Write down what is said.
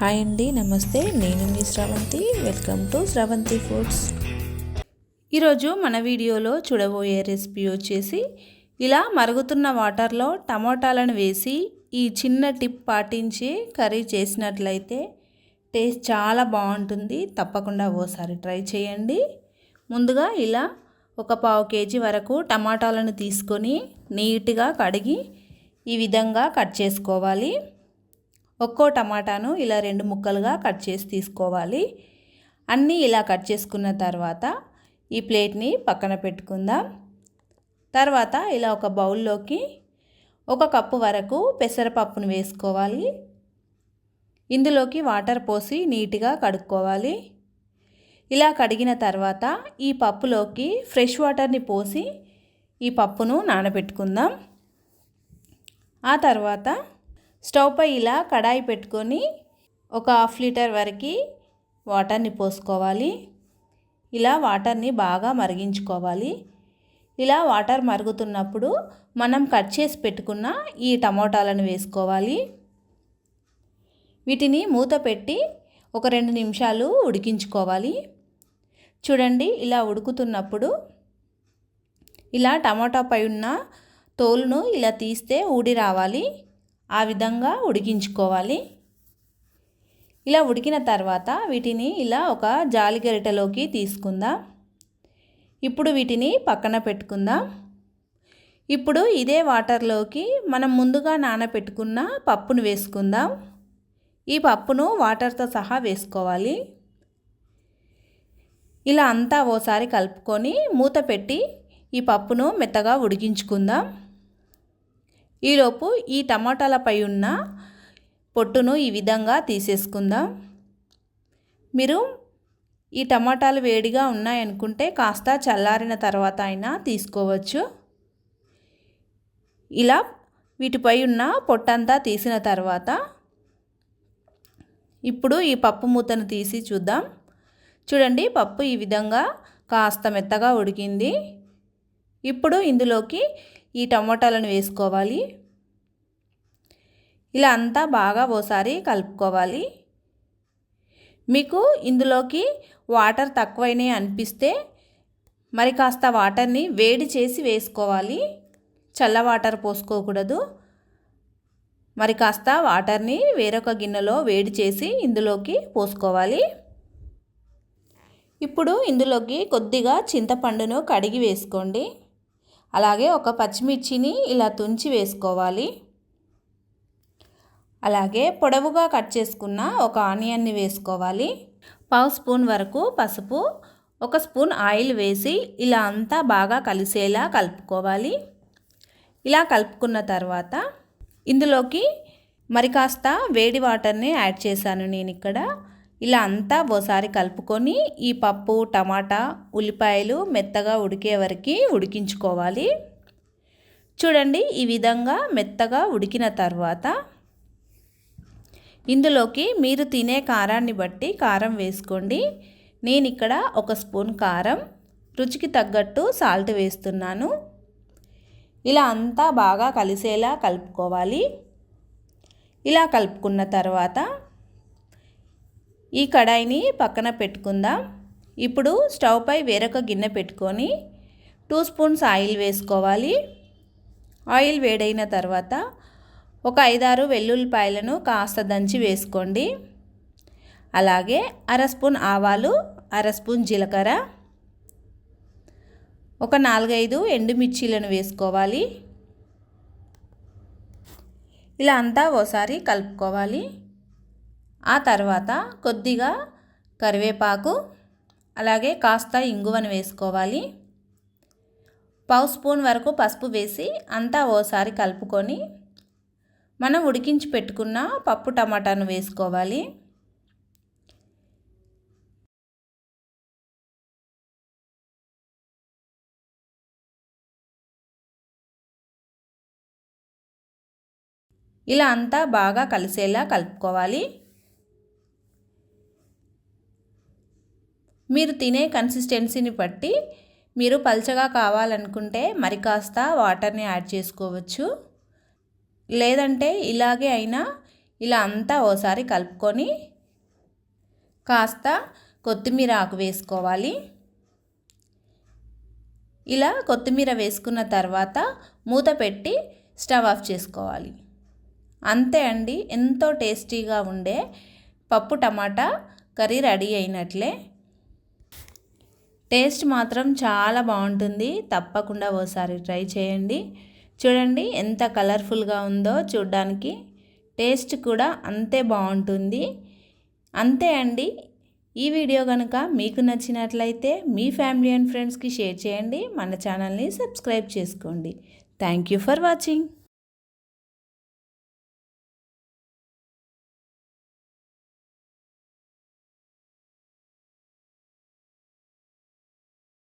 Hi అండి నమస్తే. నేను మీ Sravanthi. Welcome to Sravanthi foods ఈరోజు మన వీడియోలో చూడబోయే రెసిపీ వచ్చేసి ఇలా మరుగుతున్న వాటర్లో టమోటాలను వేసి ఈ చిన్న టిప్ పాటించి కర్రీ చేసినట్లయితే టేస్ట్ చాలా బాగుంటుంది. తప్పకుండా ఓసారి ట్రై చేయండి. ముందుగా ఇలా ఒక పావు కేజీ వరకు టమాటాలను తీసుకొని నీట్గా కడిగి ఈ విధంగా కట్ చేసుకోవాలి. ఒక్కో టమాటాను ఇలా రెండు ముక్కలుగా కట్ చేసి తీసుకోవాలి. అన్నీ ఇలా కట్ చేసుకున్న తర్వాత ఈ ప్లేట్ని పక్కన పెట్టుకుందాం. తర్వాత ఇలా ఒక బౌల్లోకి ఒక కప్పు వరకు పెసరపప్పును వేసుకోవాలి. ఇందులోకి వాటర్ పోసి నీట్గా కడుక్కోవాలి. ఇలా కడిగిన తర్వాత ఈ పప్పులోకి ఫ్రెష్ వాటర్ని పోసి ఈ పప్పును నానబెట్టుకుందాం. ఆ తర్వాత స్టవ్ పై ఇలా కడాయి పెట్టుకొని ఒక హాఫ్ లీటర్ వరకు వాటర్ని పోసుకోవాలి. ఇలా వాటర్ని బాగా మరిగించుకోవాలి. ఇలా వాటర్ మరుగుతున్నప్పుడు మనం కట్ చేసి పెట్టుకున్న ఈ టమోటాలను వేసుకోవాలి. వీటిని మూత పెట్టి ఒక రెండు నిమిషాలు ఉడికించుకోవాలి. చూడండి ఇలా ఉడుకుతున్నప్పుడు ఇలా టమాటా పై ఉన్న తోలును ఇలా తీస్తే ఊడి రావాలి. ఆ విధంగా ఉడికించుకోవాలి. ఇలా ఉడికిన తర్వాత వీటిని ఇలా ఒక జాలి గరిటెలోకి తీసుకుందాం. ఇప్పుడు వీటిని పక్కన పెట్టుకుందాం. ఇప్పుడు ఇదే వాటర్లోకి మనం ముందుగా నానబెట్టుకున్న పప్పును వేసుకుందాం. ఈ పప్పును వాటర్తో సహా వేసుకోవాలి. ఇలా అంతా ఓసారి కలుపుకొని మూత పెట్టి ఈ పప్పును మెత్తగా ఉడికించుకుందాం. ఈలోపు ఈ టమాటాలపై ఉన్న పొట్టును ఈ విధంగా తీసేసుకుందాం. మీరు ఈ టమాటాలు వేడిగా ఉన్నాయనుకుంటే కాస్త చల్లారిన తర్వాత అయినా తీసుకోవచ్చు. ఇలా వీటిపై ఉన్న పొట్టంతా తీసిన తర్వాత ఇప్పుడు ఈ పప్పు మూతను తీసి చూద్దాం. చూడండి పప్పు ఈ విధంగా కాస్త మెత్తగా ఉడికింది. ఇప్పుడు ఇందులోకి ఈ టమోటాలను వేసుకోవాలి. ఇలా అంతా బాగా ఓసారి కలుపుకోవాలి. మీకు ఇందులోకి వాటర్ తక్కువైనాయి అనిపిస్తే మరి కాస్త వాటర్ని వేడి చేసి వేసుకోవాలి. చల్ల వాటర్ పోసుకోకూడదు. మరి కాస్త వాటర్ని వేరొక గిన్నెలో వేడి చేసి ఇందులోకి పోసుకోవాలి. ఇప్పుడు ఇందులోకి కొద్దిగా చింతపండును కడిగి వేసుకోండి. అలాగే ఒక పచ్చిమిర్చిని ఇలా తుంచి వేసుకోవాలి. అలాగే పొడవుగా కట్ చేసుకున్న ఒక ఆనియన్ని వేసుకోవాలి. పావు స్పూన్ వరకు పసుపు ఒక స్పూన్ ఆయిల్ వేసి ఇలా అంతా బాగా కలిసేలా కలుపుకోవాలి. ఇలా కలుపుకున్న తర్వాత ఇందులోకి మరి కాస్త వేడి వాటర్ని యాడ్ చేశాను నేను ఇక్కడ ఇలా అంతా ఓసారి కలుపుకొని ఈ పప్పు టమాటా ఉల్లిపాయలు మెత్తగా ఉడికే వరకు ఉడికించుకోవాలి. చూడండి ఈ విధంగా మెత్తగా ఉడికిన తర్వాత ఇందులోకి మీరు తినే కారాన్ని బట్టి కారం వేసుకోండి. నేను ఇక్కడ ఒక స్పూన్ కారం రుచికి తగ్గట్టు సాల్ట్ వేస్తున్నాను. ఇలా అంతా బాగా కలిసేలా కలుపుకోవాలి. ఇలా కలుపుకున్న తర్వాత ఈ కడాయిని పక్కన పెట్టుకుందాం. ఇప్పుడు స్టవ్ పై వేరొక గిన్నె పెట్టుకొని టూ స్పూన్స్ ఆయిల్ వేసుకోవాలి. ఆయిల్ వేడైన తర్వాత ఒక ఐదారు వెల్లుల్లిపాయలను కాస్త దంచి వేసుకోండి. అలాగే అర స్పూన్ ఆవాలు అర స్పూన్ జీలకర్ర ఒక నాలుగైదు ఎండుమిర్చీలను వేసుకోవాలి. ఇలా అంతా ఓసారి కలుపుకోవాలి. ఆ తర్వాత కొద్దిగా కరివేపాకు అలాగే కాస్త ఇంగువను వేసుకోవాలి. పావు స్పూన్ వరకు పసుపు వేసి అంతా ఓసారి కలుపుకొని మనం ఉడికించి పెట్టుకున్న పప్పు టమాటాను వేసుకోవాలి. ఇలా అంతా బాగా కలిసేలా కలుపుకోవాలి. మీరు తినే కన్సిస్టెన్సీని బట్టి మీరు పల్చగా కావాలనుకుంటే మరి కాస్త వాటర్ని యాడ్ చేసుకోవచ్చు. లేదంటే ఇలాగే అయినా ఇలా అంతా ఓసారి కలుపుకొని కాస్త కొత్తిమీర ఆకు వేసుకోవాలి. ఇలా కొత్తిమీర వేసుకున్న తర్వాత మూత పెట్టి స్టవ్ ఆఫ్ చేసుకోవాలి. అంతే అండి ఎంతో టేస్టీగా ఉండే పప్పు టమాటా కర్రీ రెడీ అయినట్లే. టేస్ట్ మాత్రం చాలా బాగుంటుంది. తప్పకుండా ఓసారి ట్రై చేయండి. చూడండి ఎంత కలర్ఫుల్గా ఉందో చూడ్డానికి. టేస్ట్ కూడా అంతే బాగుంటుంది. అంతే అండి. ఈ వీడియో కనుక మీకు నచ్చినట్లయితే మీ ఫ్యామిలీ అండ్ ఫ్రెండ్స్కి షేర్ చేయండి. మన ఛానల్ని సబ్స్క్రైబ్ చేసుకోండి. Thank you for watching.